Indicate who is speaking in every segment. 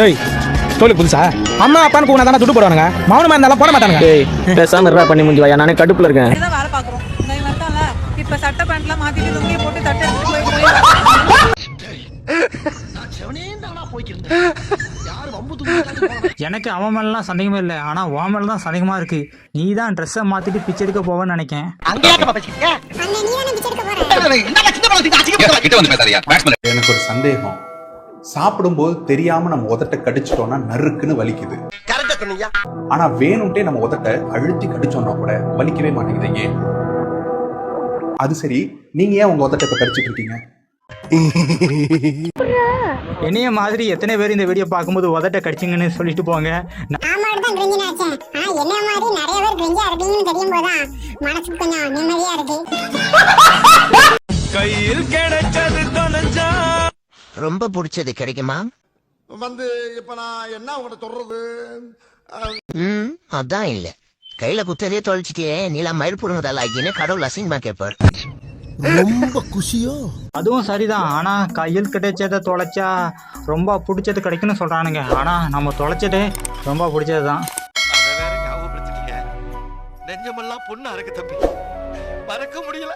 Speaker 1: ஏய் தோழி புதுசா? அம்மா அப்பான்னு கூட தானே துட்டு போடுவானுங்க. மௌனமா இருந்தாலும் போட மாட்டானுங்க.
Speaker 2: டேய் பேசாம இருடா பண்ணி முடிஞ்சு வாயா நானே கடுப்புல இருக்கேன்.
Speaker 3: தான் வேலை பார்க்குறோம். இந்த வந்தால இப்போ சட்டை பேண்ட்லாம் மாற்றிட்டு லுங்கி போட்டு தட்டை எடுத்துட்டு போய் போய்.
Speaker 4: எனக்கு அவன் மேலாம் சந்தேகமே இல்லை. ஆனால் உன் மேல தான் சந்தேகமாக இருக்கு. நீ தான் ட்ரெஸ்ஸை மாற்றிட்டு பிச்சை எடுக்க போவேன்னு நினைக்கேன்.
Speaker 5: எனக்கு ஒரு சந்தேகம். சாப்பிடும்போது தெரியாம நம்ம உதட்ட கடிச்சிட்டோம்னா நறுக்குன்னு வலிக்குது. ஆனா வேணும்ட்டே நம்ம உதட்ட அழுத்தி கடிச்சோம்னா கூட வலிக்கவே மாட்டேங்குது ஏன் அது சரி நீங்க ஏன் உங்க உதட்டத்தை கடிச்சிட்டு இருக்கீங்க?
Speaker 4: என்னைய மாதிரி எத்தனை பேர் இந்த வீடியோ பார்க்கும்போது உதட்ட கடிச்சிங்கன்னு சொல்லிட்டு போங்க. நான்
Speaker 6: ரொம்ப பிடிச்சது கிடைக்குமா?
Speaker 7: வந்து இப்ப நான் என்ன உங்கள்கிட்ட சொல்றது?
Speaker 6: ம் அதான் இல்ல. கையில குத்ததே தொலைச்சிட்டே நீலா மயில் புடுங்கதல்லாக்கின்னு கடவுள் அசிங்கமா கேட்பார்
Speaker 7: ரொம்ப குஷியோ?
Speaker 4: அதுவும் சரிதான். ஆனால் கையில் கிடைச்சதை தொலைச்சா ரொம்ப பிடிச்சது கிடைக்குன்னு சொல்கிறானுங்க ஆனால் நம்ம தொலைச்சதே ரொம்ப பிடிச்சது தான்
Speaker 8: அதை வேற ஞாபகப்படுத்திட்டீங்க. நெஞ்சமெல்லாம் பொண்ணா இருக்கு தம்பி. மறக்க முடியல.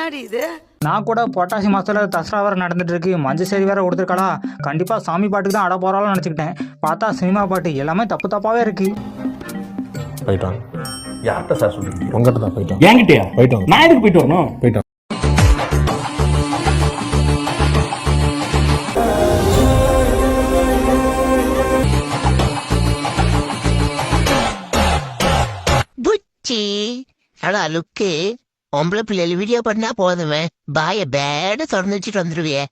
Speaker 3: என்னடி இது?
Speaker 4: நான் கூட பொட்டாசி மாதத்தில் தசரா வேறு நடந்துட்டு இருக்கு. மஞ்சள் சரி வேற கொடுத்துருக்காளா. கண்டிப்பாக சாமி பாட்டுக்கு தான் அட போகிறாலும் நினச்சிக்கிட்டேன். பார்த்தா சினிமா பாட்டு எல்லாமே தப்பு தப்பாகவே இருக்கு.
Speaker 9: போயிட்டான். யார்கிட்ட சார் சொல்றீங்க? உங்ககிட்ட தான் போயிட்டான்.
Speaker 1: என்கிட்டயா?
Speaker 9: போயிட்டான்
Speaker 1: நான் எதுக்கு போயிட்டு வரணும்?
Speaker 9: போயிட்டான்
Speaker 6: புச்சி அடா லுக்கு. பொம்பளை பிள்ளைகள் வீடியோ பண்ணா போதுமே. பாய பேட திறந்து வச்சுட்டு வந்துருவியே.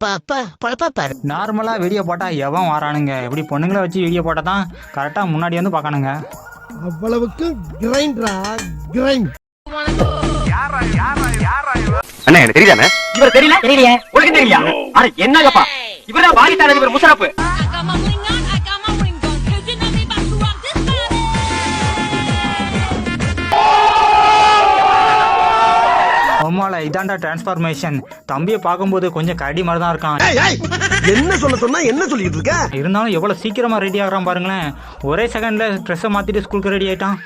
Speaker 6: பாப்பா பழப்பா பாரு.
Speaker 4: நார்மலாக வீடியோ போட்டால் எவன் வரானுங்க? இப்படி பொண்ணுங்களை வச்சு வீடியோ போட்டால் தான் கரெக்டாக முன்னாடி வந்து பார்க்கணுங்க.
Speaker 7: அவ்வளவுக்கு கிரைண்டரா கிரைண்ட்
Speaker 2: அண்ணா எனக்கு தெரியுதானே இவர் தெரியல? தெரியலையே. உனக்கு தெரியலையா? அட என்னங்கப்பா? இவரா வாரிட்டான இவர் முசரப்பு
Speaker 4: இதாண்டா டிரான்ஸ்ஃபார்மேஷன் தம்பியை பார்க்கும்போது கொஞ்சம் கடி மாதிரி தான் இருக்கான்
Speaker 7: என்ன சொல்ல சொன்னா என்ன சொல்லிட்டு இருக்க?
Speaker 4: இருந்தாலும் எவ்வளோ சீக்கிரமாக ரெடி ஆகுறான் பாருங்களேன். ஒரே செகண்டில் ட்ரெஸ்ஸை மாற்றிட்டு ஸ்கூலுக்கு ரெடி ஆயிட்டான்.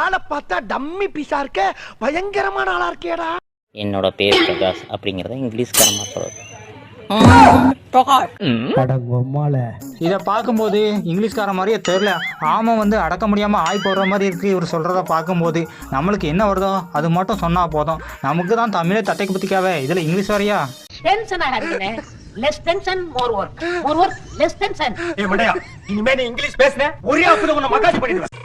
Speaker 7: ஆளை பார்த்தா டம்மி பீஸா இருக்க பயங்கரமான ஆளா இருக்கேடா.
Speaker 10: என்னோட பேர் பிரகாஷ் அப்படிங்கிறத இங்கிலீஷ்காரமாக சொல்கிறது
Speaker 4: இதை பார்க்கும்போது இங்கிலீஷ்கார மாதிரியே தெரில ஆமாம் வந்து அடக்க முடியாமல் ஆய் போடுற மாதிரி இருக்குது இவர் சொல்கிறத பார்க்கும்போது நம்மளுக்கு என்ன வருதோ அது மட்டும் சொன்னால் போதும். நமக்கு தான் தமிழே தட்டைக்கு பற்றிக்காவே இதில் இங்கிலீஷ் வரையா
Speaker 10: டென்ஷன் ஆகாதீங்க less tension more work more work less tension
Speaker 2: இனிமே நீ இங்கிலீஷ் பேசுன ஒரே அப்படி உன்னை மகாஜி பண்ணிடுவேன்.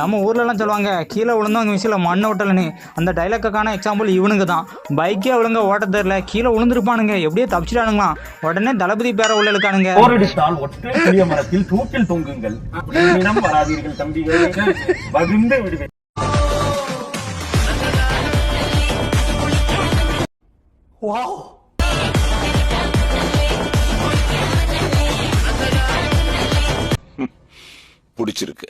Speaker 4: நம்ம ஊர்லலாம் சொல்லுவாங்க கீழே விழுந்தவங்க விஷயம் மண்ணை விட்டலன்னு. அந்த டைலாக்கான எக்ஸாம்பிள் இவனுங்க தான். பைக்கே ஒழுங்கா ஓட்ட தெரில கீழே விழுந்திருப்பானுங்க. எப்படியோ தப்பிச்சிட்டானுங்களாம். உடனே தளபதி பேர உள்ள இருக்கானுங்க
Speaker 1: ஒற்றை மரத்தில் தூக்கில் தொங்குங்கள். வராதீர்கள் தம்பிகளே. மகிழ்ந்து விடுவேன்
Speaker 8: பிடிச்சிருக்கு.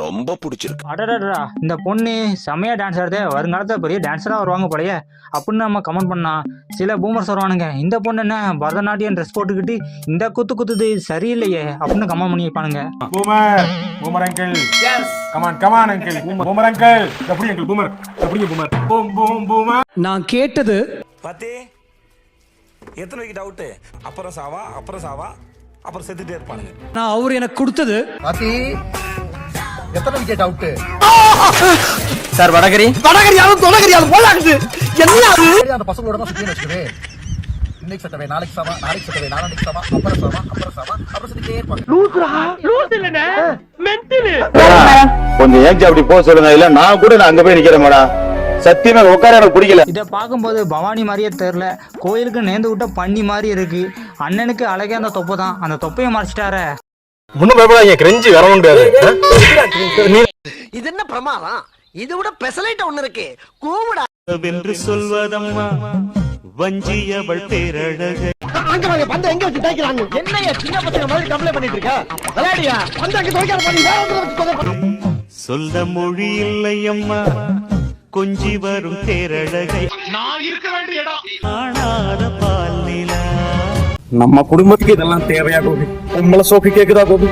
Speaker 8: ரொம்ப பிடிச்சிருக்கு.
Speaker 4: அடடடா இந்த பொண்ணு செமையா டான்ஸ் ஆடுதே. வருங்காலத்தில் பெரிய டான்ஸராக வருவாங்க போலயே. அப்படின்னு நம்ம கமெண்ட் பண்ணா சில பூமர்ஸ் வருவானுங்க. இந்த பொண்ணு என்ன பரதநாட்டியம் ட்ரெஸ் போட்டுக்கிட்டு இந்த குத்து குத்துது சரியில்லையே அப்படின்னு கமெண்ட் பண்ணி வைப்பானுங்க.
Speaker 1: Boomer boomer uncle come on come on uncle boomer uncle எப்படி அங்கிள் பூமர் எப்படி பூமர் பூம் பூம் பூமர்
Speaker 7: நான் கேட்டது
Speaker 8: பாத்தே எத்தனை வைக்க டவுட்டு அப்புறம் சாவா அப்புறம் சாவா அப்புறம் செத்துட்டே இருப்பானுங்க.
Speaker 7: நான் அவர் எனக்கு கொடுத்தது
Speaker 5: பாத்தி எத்தனை விக்கெட் அவுட்டு
Speaker 2: சார் வடகரி.
Speaker 7: வடகரியாலும் தொடகரியாலும் போலாகுது என்ன அது?
Speaker 5: அந்த பசங்களோட தான் சுத்தி வச்சுக்கவே. இன்னைக்கு சட்டவே நாளைக்கு சவா நாளைக்கு சட்டவே நாளைக்கு சவா அப்புறம் சவா அப்புறம் சவா அப்புறம் சுத்திட்டே இருப்பாங்க.
Speaker 9: கொஞ்சம் ஏஞ்சி அப்படி போக சொல்லுங்க. இல்ல நான் கூட நான் அங்க போய் நிக்கிறேன் மேடம் சத்தியமா உட்கார எனக்கு பிடிக்கல.
Speaker 4: இதை பார்க்கும்போது பவானி மாதிரியே தெரில கோயிலுக்கு நேர்ந்து விட்ட பண்ணி மாதிரி இருக்கு. அண்ணனுக்கு அழகே அந்த தொப்பு தான். அந்த தொப்பையை மறைச்சிட்டாரே.
Speaker 1: ஒன்றும் பயப்படாதீங்க கிரெஞ்சி வர முடியாது
Speaker 7: இது என்ன பிரமாதம்? இது விட பெசலைட் ஒண்ணு இருக்கு. கூவுடா.
Speaker 4: என்று சொல்வதம்மா வஞ்சியவள் பேரழக.
Speaker 7: அங்க வாங்க பந்த எங்க வச்சு தேய்க்கிறாங்க? என்னைய சின்ன பசங்க மாதிரி கம்ப்ளைண்ட் பண்ணிட்டு இருக்க விளையாடியா? பந்த அங்க பண்ணி.
Speaker 4: சொல்ல மொழி இல்லை அம்மா கொஞ்சி வரும் பேரழகை. ஆனாத பால் நிலா
Speaker 1: நம்ம குடும்பத்துக்கு இதெல்லாம் தேவையா கோபி? உங்களை சோக்கு கேக்குதா கோபி?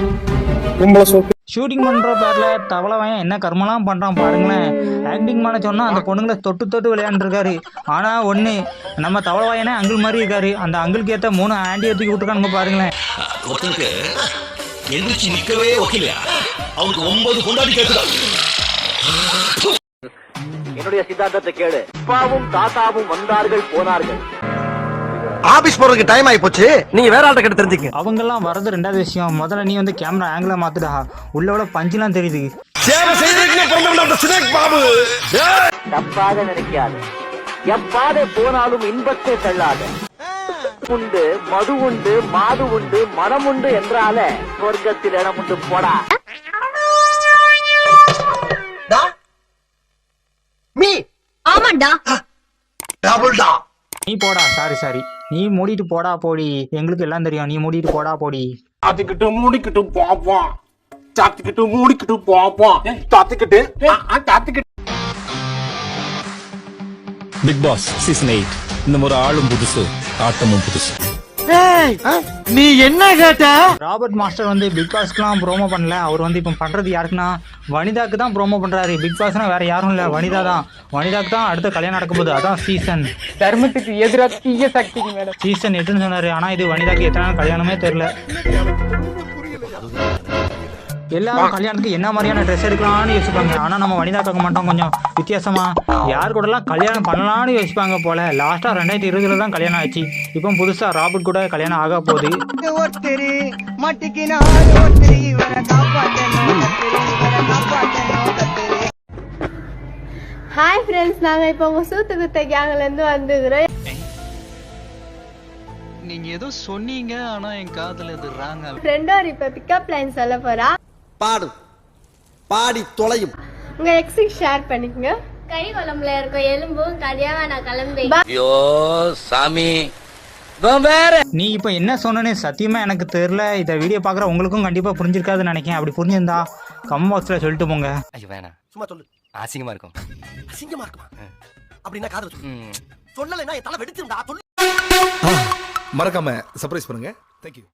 Speaker 1: உங்களை சோக்கு
Speaker 4: ஷூட்டிங் பண்ற பேர்ல தவளவன் என்ன கர்மலாம் பண்றான் பாருங்களேன். ஆக்டிங் பண்ண சொன்னா அந்த பொண்ணுங்களை தொட்டு தொட்டு விளையாண்டுருக்காரு. ஆனா ஒண்ணு நம்ம தவளவாயனே அங்கிள் மாதிரி இருக்காரு. அந்த அங்கிளுக்கு ஏத்த மூணு ஆண்டி தூக்கி விட்டுருக்கானுங்க பாருங்களேன்.
Speaker 8: ஒருத்தனுக்கு எந்திரிச்சு நிக்கவே ஒக்கிலையா அவனுக்கு ஒன்பது கொண்டாடி கேட்குதா
Speaker 2: என்னுடைய சித்தாந்தத்தை கேளு. அப்பாவும் தாத்தாவும் வந்தார்கள் போனார்கள்.
Speaker 7: ஆபீஸ் போறதுக்கு டைம் ஆயி போச்சு நீங்க வேற ஆள்கிட்ட கிட்ட தெரிஞ்சுக்க
Speaker 4: அவங்கெல்லாம் வரது ரெண்டாவது விஷயம். முதல்ல நீ வந்து கேமரா ஆங்கிள மாத்துடா. உள்ள உள்ள பஞ்சுலாம் தெரியுது.
Speaker 7: சேவை அந்த சினேக் பாபு.
Speaker 2: தப்பாக நினைக்காது. எப்பாதை போனாலும் இன்பத்தை தள்ளாத. உண்டு மது உண்டு மாது உண்டு மனம் உண்டு என்றால சொர்க்கத்தில் இடம் உண்டு போடா.
Speaker 7: மீ.
Speaker 11: ஆமாண்டா.
Speaker 7: டபுள் டா.
Speaker 4: நீ போடா சாரி சாரி நீ மூடிட்டு போடா போடி. எங்களுக்கு எல்லாம் தெரியும். நீ மூடிட்டு போடா போடி.
Speaker 1: சாத்திக்கிட்டு மூடிக்கிட்டு பாப்போம் சாத்திக்கிட்டு மூடிக்கிட்டு பாப்போம் சாத்திக்கிட்டு. சாத்திக்கிட்டு.
Speaker 8: Bigg Boss season eight. இந்த முறை ஆளும் புதுசு ஆட்டமும் புதுசு.
Speaker 7: நீ என்ன கேட்ட?
Speaker 4: ராபர்ட் மாஸ்டர் வந்து பிக் பாஸ்க்குலாம் ப்ரோமோ பண்ணல. அவர் வந்து இப்போ பண்றது யாருக்குன்னா வனிதாக்கு தான் ப்ரோமோ பண்றாரு. பிக் பாஸ்னா வேற யாரும் இல்ல வனிதா தான். வனிதாக்கு தான் அடுத்த கல்யாணம் நடக்க போகுது அதான் சீசன்
Speaker 3: தர்மத்துக்கு எதிராக தீய சக்திங்க மேடம்.
Speaker 4: சீசன் எட்டுன்னு சொன்னாரு. ஆனா இது வனிதாக்கு எத்தனை நாள் கல்யாணமே தெரியல. எல்லாரும் கல்யாணத்துக்கு என்ன மாதிரியான ட்ரெஸ் எடுக்கலாம்னு யோசிப்பாங்க. ஆனா நம்ம வனிதாக்காக்க மாட்டோம் கொஞ்சம் வித்தியாசமா. யார் கூடலாம் கல்யாணம் பண்ணலாம்னு யோசிப்பாங்க போல. லாஸ்டா ரெண்டாயிரத்தி இருபதுல தான் கல்யாணம் ஆச்சு. இப்போ புதுசா ராபர்ட் கூட கல்யாணம் ஆக போகுது.
Speaker 11: ஹாய் ஃப்ரெண்ட்ஸ் நாங்க இப்போ உங்க சூத்து குத்த கேங்ல இருந்து வந்துக்கிறோம்
Speaker 4: நீங்க ஏதோ சொன்னீங்க ஆனா என் காதுல இது ராங்க
Speaker 11: ஃப்ரெண்டோர் இப்ப பிக்கப் லைன் சொல்ல போறா?
Speaker 7: பாடு. பாடி தொலையும்.
Speaker 11: உங்க எக்ஸுக்கு ஷேர் பண்ணிக்கங்க. கை குழம்புல இருக்க எலும்பும் கடியாவ நான் கிளம்பி.
Speaker 8: ஐயோ சாமி.
Speaker 4: நீ இப்போ என்ன சொன்னனே சத்தியமா எனக்கு தெரியல. இந்த வீடியோ பார்க்குற உங்களுக்கும் கண்டிப்பா புரிஞ்சிருக்காதுன்னு நினைக்கிறேன். அப்படி புரிஞ்சிருந்தா கம் பாக்ஸ்ல சொல்லிட்டு போங்க.
Speaker 2: ஐயோ வேணாம்.
Speaker 7: சும்மா சொல்லு.
Speaker 2: அசிங்கமா இருக்கும்.
Speaker 7: அசிங்கமா இருக்குமா? அப்படின்னா காதல் சொல்லு. சொல்லலைன்னா என் தலை வெடிச்சிருந்தா சொல்லு.
Speaker 8: மறக்காம சர்ப்ரைஸ் பண்ணுங்க. தேங்க்யூ